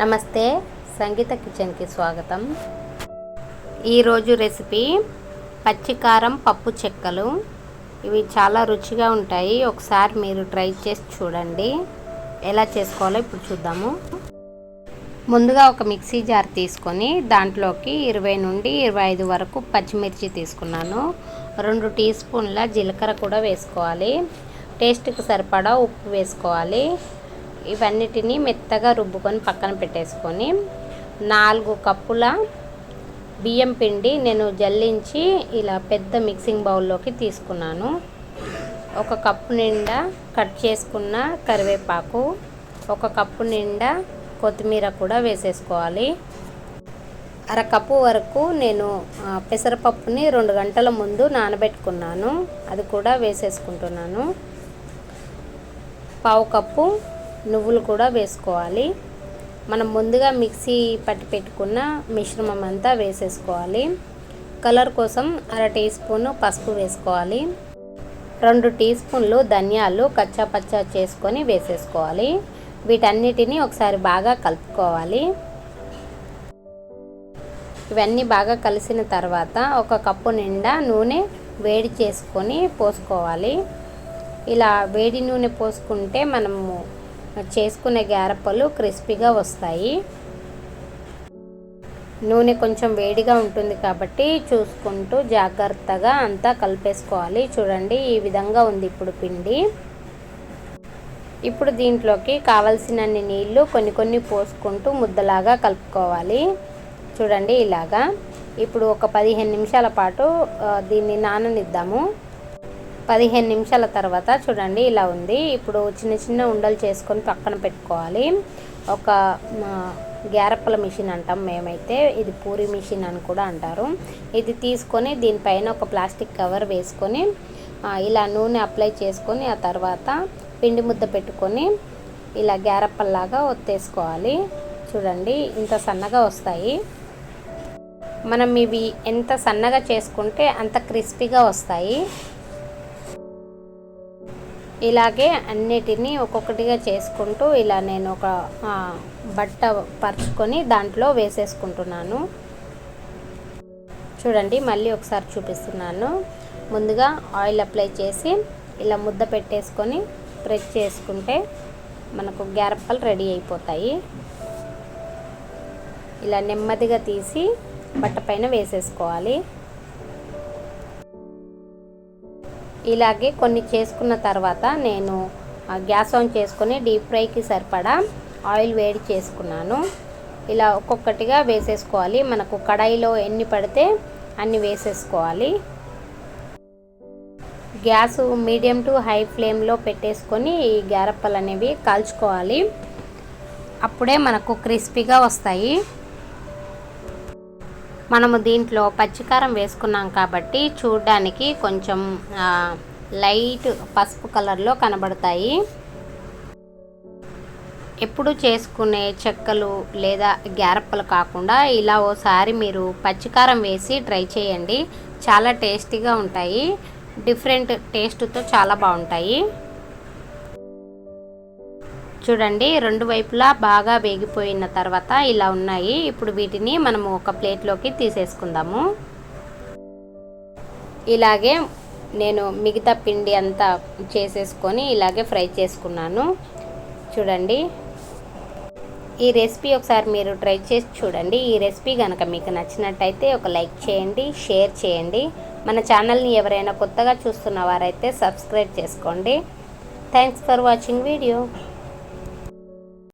నమస్తే సంగీత కిచెన్కి స్వాగతం. ఈరోజు రెసిపీ పచ్చికారం పప్పు చెక్కలు. ఇవి చాలా రుచిగా ఉంటాయి. ఒకసారి మీరు ట్రై చేసి చూడండి. ఎలా చేసుకోవాలో ఇప్పుడు చూద్దాము. ముందుగా ఒక మిక్సీ జార్ తీసుకొని దాంట్లోకి ఇరవై నుండి ఇరవై ఐదు వరకు పచ్చిమిర్చి తీసుకున్నాను. రెండు టీ స్పూన్ల జీలకర్ర కూడా వేసుకోవాలి. టేస్ట్కి సరిపడా ఉప్పు వేసుకోవాలి. ఇవన్నిటిని మెత్తగా రుబ్బుకొని పక్కన పెట్టేసుకొని నాలుగు కప్పుల బియ్యం పిండి నేను జల్లించి ఇలా పెద్ద మిక్సింగ్ బౌల్లోకి తీసుకున్నాను. ఒక కప్పు నిండా కట్ చేసుకున్న కరివేపాకు ఒక కప్పు నిండా కొత్తిమీర కూడా వేసేసుకోవాలి. అరకప్పు వరకు నేను పెసరపప్పుని రెండు గంటల ముందు నానబెట్టుకున్నాను. అది కూడా వేసేసుకుంటున్నాను. పావు కప్పు నువ్వులు కూడా వేసుకోవాలి. మనం ముందుగా మిక్సీ పట్టి పెట్టుకున్న మిశ్రమం అంతా వేసేసుకోవాలి. కలర్ కోసం అర టీ స్పూన్ పసుపు వేసుకోవాలి. రెండు టీ స్పూన్లు ధనియాలు కచ్చా పచ్చా చేసుకొని వేసేసుకోవాలి. వీటన్నిటిని ఒకసారి బాగా కలుపుకోవాలి. ఇవన్నీ బాగా కలిసిన తర్వాత ఒక కప్పు నిండా నూనె వేడి చేసుకొని పోసుకోవాలి. ఇలా వేడి నూనె పోసుకుంటే మనము చేసుకునే గారప్పలు క్రిస్పీగా వస్తాయి. నూనె కొంచెం వేడిగా ఉంటుంది కాబట్టి చూసుకుంటూ జాగ్రత్తగా అంతా కలిపేసుకోవాలి. చూడండి ఈ విధంగా ఉంది ఇప్పుడు పిండి. ఇప్పుడు దీంట్లోకి కావలసినన్ని నీళ్ళు కొన్ని కొన్ని పోసుకుంటూ ముద్దలాగా కలుపుకోవాలి. చూడండి ఇలాగా. ఇప్పుడు ఒక పదిహేను నిమిషాల పాటు దీన్ని నాననిద్దాము. పదిహేను నిమిషాల తర్వాత చూడండి ఇలా ఉంది. ఇప్పుడు చిన్న చిన్న ఉండలు చేసుకొని పక్కన పెట్టుకోవాలి. ఒక గ్యారప్పల మిషన్ అంటాం మేమైతే. ఇది పూరి మిషన్ అని కూడా అంటారు. ఇది తీసుకొని దీనిపైన ఒక ప్లాస్టిక్ కవర్ వేసుకొని ఇలా నూనె అప్లై చేసుకొని ఆ తర్వాత పిండి ముద్ద పెట్టుకొని ఇలా గ్యారప్పల్లాగా ఒత్తేసుకోవాలి. చూడండి ఇంత సన్నగా వస్తాయి. మనం ఇవి ఎంత సన్నగా చేసుకుంటే అంత క్రిస్పీగా వస్తాయి. ఇలాగే అన్నిటినీ ఒక్కొక్కటిగా చేసుకుంటూ ఇలా నేను ఒక బట్ట పరుచుకొని దాంట్లో వేసేసుకుంటున్నాను. చూడండి మళ్ళీ ఒకసారి చూపిస్తున్నాను. ముందుగా ఆయిల్ అప్లై చేసి ఇలా ముద్ద పెట్టేసుకొని ప్రెస్ చేసుకుంటే మనకు గ్యారప్పలు రెడీ అయిపోతాయి. ఇలా నెమ్మదిగా తీసి బట్ట పైన వేసేసుకోవాలి. ఇలాగే కొన్ని చేసుకున్న తర్వాత నేను గ్యాస్ ఆన్ చేసుకొని డీప్ ఫ్రైకి సరిపడా ఆయిల్ వేడి చేసుకున్నాను. ఇలా ఒక్కొక్కటిగా వేసేసుకోవాలి. మనకు కడాయిలో ఎన్ని పడితే అన్ని వేసేసుకోవాలి. గ్యాస్ మీడియం టు హై ఫ్లేమ్లో పెట్టేసుకొని ఈ గ్యారప్పలు అనేవి కాల్చుకోవాలి. అప్పుడే మనకు క్రిస్పీగా వస్తాయి. మనము దీంట్లో పచ్చికారం వేసుకున్నాం కాబట్టి చూడడానికి కొంచెం లైట్ పసుపు కలర్లో కనబడతాయి. ఎప్పుడు చేసుకునే చెక్కలు లేదా గ్యారప్పలు కాకుండా ఇలా ఓసారి మీరు పచ్చికారం వేసి ట్రై చేయండి. చాలా టేస్టీగా ఉంటాయి. డిఫరెంట్ టేస్ట్తో చాలా బాగుంటాయి. చూడండి రెండు వైపులా బాగా వేగిపోయిన తర్వాత ఇలా ఉన్నాయి. ఇప్పుడు వీటిని మనము ఒక ప్లేట్లోకి తీసేసుకుందాము. ఇలాగే నేను మిగతా పిండి అంతా చేసేసుకొని ఇలాగే ఫ్రై చేసుకున్నాను. చూడండి. ఈ రెసిపీ ఒకసారి మీరు ట్రై చేసి చూడండి. ఈ రెసిపీ కనుక మీకు నచ్చినట్టయితే ఒక లైక్ చేయండి షేర్ చేయండి. మన ఛానల్ని ఎవరైనా కొత్తగా చూస్తున్న వారైతే సబ్స్క్రైబ్ చేసుకోండి. Thanks for watching video.